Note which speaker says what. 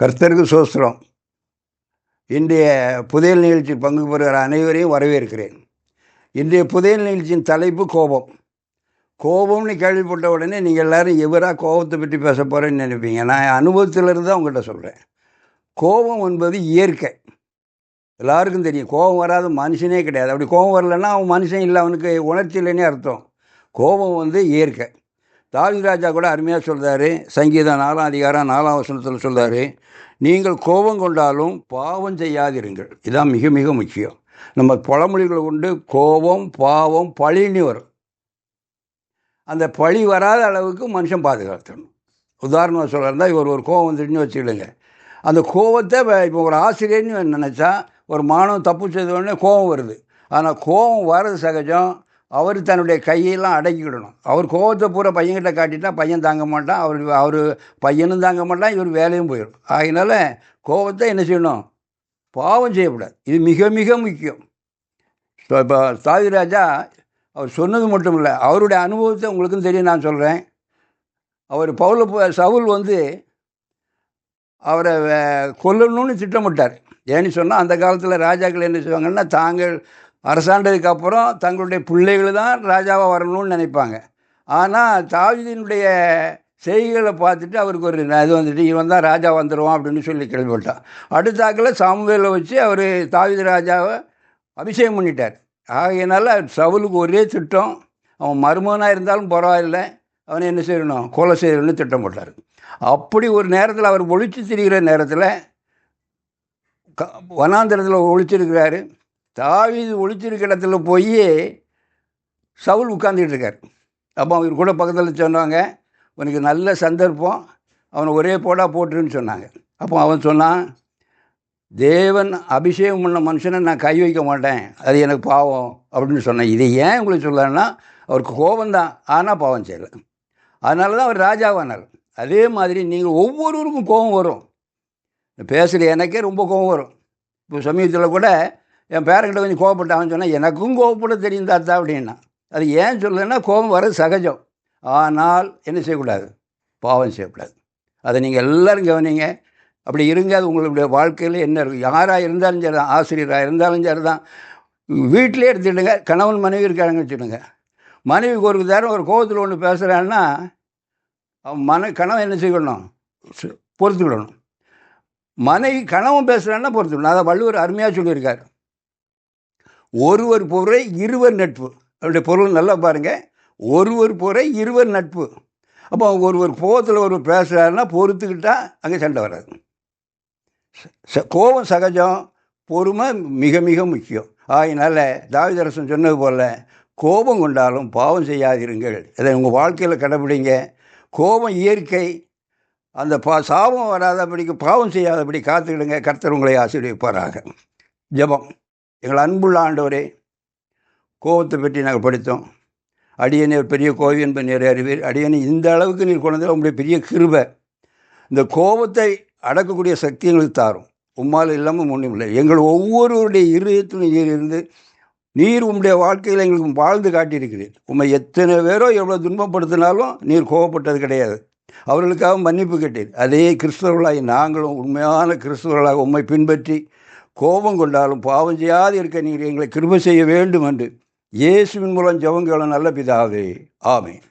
Speaker 1: கர்த்தருக்கு சோஸ்திரம். இன்றைய புதையல் நிகழ்ச்சி பங்கு பெறுகிற அனைவரையும் வரவேற்கிறேன். இன்றைய புதையல் நிகழ்ச்சியின் தலைப்பு கோபம். கோபம்னு கேள்விப்பட்ட உடனே நீங்கள் எல்லோரும் எவராக கோபத்தை பற்றி பேச போகிறேன்னு நினைப்பீங்க. நான் அனுபவத்திலிருந்து தான் உங்கள்கிட்ட சொல்கிறேன் கோபம் என்பது இயற்கை. எல்லாருக்கும் தெரியும். கோபம் வராத மனுஷனே கிடையாது. அப்படி கோபம் வரலன்னா அவன் மனுஷன் இல்லை. அவனுக்கு உணர்ச்சி இல்லைன்னே அர்த்தம். கோபம் வந்து இயற்கை. தாவி ராஜா கூட அருமையாக சொல்கிறாரு சங்கீதம் நாலாம் அதிகாரம் நாலாம் வசனத்தில் சொல்கிறாரு நீங்கள் கோபம் கொண்டாலும் பாவம் செய்யாதிருங்கள். இதுதான் மிக மிக முக்கியம். நம்ம பழமொழிகளை கொண்டு கோபம் பாவம் பழின்னு வரும். அந்த பழி வராத அளவுக்கு மனுஷன் பாதுகாத்துக்கணும் உதாரணமாக சொல்கிறதா இவர் ஒரு கோபம் வந்துட்டுன்னு வச்சுக்கிடுங்க அந்த கோபத்தை இப்போ ஒரு ஆசிரியர்னு நினச்சா ஒரு மாணவன் தப்பு செய்த உடனே கோபம் வருது. ஆனால் கோபம் வர்றது சகஜம். அவர் தன்னுடைய கையெல்லாம் அடக்கிக்கிடணும். அவர் கோபத்தை பூரா பையன்கிட்ட காட்டிட்டா பையன் தாங்க மாட்டான். அவர் அவர் பையனும் தாங்க மாட்டான் இவர் வேலையும் போயிடும். அதனால் கோபத்தை என்ன செய்யணும்? பாவம் செய்யக்கூடாது. இது மிக மிக முக்கியம். இப்போ தாவிராஜா அவர் சொன்னது மட்டும் இல்லை அவருடைய அனுபவத்தை உங்களுக்கும் தெரியும் நான் சொல்கிறேன் அவர் பவுல சவுல் வந்து அவரை கொல்லணும்னு திட்டமிட்டார். ஏன்னு சொன்னால் அந்த காலத்தில் ராஜாக்கள் என்ன செய்வாங்கன்னா தாங்கள் அரசாண்டதுக்கு அப்புறம் தங்களுடைய பிள்ளைகள் தான் ராஜாவாக வரணும்னு நினைப்பாங்க. ஆனால் தாஜுதீனுடைய செய்திகளை பார்த்துட்டு அவருக்கு ஒரு இது வந்துட்டு இவன் தான் ராஜா வந்துடுவான் அப்படின்னு சொல்லி கேள்விப்பட்டான். அடுத்தாக்கில் சாமுவேலை வச்சு அவர் தாவித ராஜாவை அபிஷேகம் பண்ணிட்டார். ஆகையினால சவுலுக்கு ஒரே திட்டம் அவன் மருமகனாக இருந்தாலும் பரவாயில்லை அவனை என்ன செய்யணும் கொலை செய்யணும்னு திட்டம் போட்டார். அப்படி ஒரு நேரத்தில் அவர் ஒழிச்சு திரிகிற நேரத்தில் க வனாந்திரத்தில் ஒழிச்சிருக்கிறாரு. தாவீது ஒழிச்சிருக்க இடத்துல போய் சவுல் உட்காந்துக்கிட்டு இருக்கார் அப்போ அவர் கூட பக்கத்தில் சொன்னாங்க உனக்கு நல்ல சந்தர்ப்பம் அவனை ஒரே போடா போட்டுருன்னு சொன்னாங்க. அப்போ அவன் சொன்னான் தேவன் அபிஷேகம் பண்ண மனுஷனை நான் கை வைக்க மாட்டேன் அது எனக்கு பாவம் அப்படின்னு சொன்னேன். இதை ஏன் உங்களுக்கு சொல்லலைன்னா அவருக்கு கோபம்தான் ஆனால் பாவம் செய்யலை. அதனால தான் அவர் ராஜாவானார். அதே மாதிரி நீங்கள் ஒவ்வொருவருக்கும் கோபம் வரும். பேசுகிற எனக்கே ரொம்ப கோபம் வரும். இப்போ சமீபத்தில் கூட என் பேரங்கிட்ட கொஞ்சம் கோவப்பட்டான்னு சொன்னால் எனக்கும் கோவப்பட தெரியும் தாத்தா அப்படின்னா. அது ஏன் சொல்லலைன்னா கோபம் வர சகஜம். ஆனால் என்ன செய்யக்கூடாது? பாவம் செய்யக்கூடாது. அதை நீங்கள் எல்லோரும் கவனிங்க. அப்படி இருங்க அது உங்களுடைய வாழ்க்கையில் என்ன இருக்கும் யாராக இருந்தாலும் சரி தான் ஆசிரியராக இருந்தாலும் சரி தான் வீட்டிலே எடுத்துக்கிடுங்க கணவன் மனைவி இருக்காங்கன்னு வச்சுடுங்க மனைவிக்கு ஒரு நேரம் ஒரு கோபத்தில் ஒன்று பேசுகிறான்னா அவன் மன கணவன் என்ன செய்யணும்? பொறுத்துக்கிடணும். மனைவி கணவன் பேசுகிறான்னா பொறுத்துக்கணும் அதை வள்ளுவர் அருமையாக சொல்லியிருக்கார். ஒருவர் பொறை இருவர் நட்பு. அவருடைய பொருள் நல்லா பாருங்கள் ஒருவர் பொறை இருவர் நட்பு. அப்போ ஒருவர் கோபத்தில் ஒருவர் பேசுகிறாருன்னா பொறுத்துக்கிட்டா அங்கே சண்டை வராது. கோபம் சகஜம் பொறுமை மிக மிக முக்கியம். ஆகினால தாவிதரசன் சொன்னது போல் கோபம் கொண்டாலும் பாவம் செய்யாதிருங்கள். இதை உங்கள் வாழ்க்கையில் கடைபிடிங்க கோபம் இயற்கை. அந்த பா சாபம் வராதபடிக்கு பாவம் செய்யாதபடி காத்துக்கிடுங்க. கர்த்தர் உங்களை ஆசீர்வதிப்பாராக. ஜபம். எங்கள் அன்புள்ள ஆண்டவரே கோபத்தை பற்றி நாங்கள் படித்தோம். அடியனை ஒரு பெரிய கோவி என்பது நேர அறிவீர். அடியனை இந்த அளவுக்கு நீர் கொண்டதில் உங்களுடைய பெரிய கிருபை. இந்த கோபத்தை அடக்கக்கூடிய சக்தி எங்களுக்கு தாரும். உம்மால் இல்லாமல் ஒன்றும் இல்லை. எங்கள் ஒவ்வொருவருடைய இருதயத்திலும் நீர் இருந்து நீர் உம்முடைய வாழ்க்கையில் எங்களுக்கு வாழ்ந்து காட்டியிருக்கிறீர். உண்மை எத்தனை பேரோ எவ்வளோ துன்பப்படுத்தினாலும் நீர் கோவப்பட்டது கிடையாது. அவர்களுக்காக மன்னிப்பு கேட்டீர். அதே கிறிஸ்தவர்களாகி நாங்களும் உண்மையான கிறிஸ்தவர்களாக உண்மை பின்பற்றி கோபம் கொண்டாலும் பாவம் செய்யாது இருக்க நீங்கள் எங்களை கிருப செய்ய வேண்டும் என்று இயேசுவின் மூலம் ஜெபங்களும் நல்ல பிதாவே. ஆமேன்.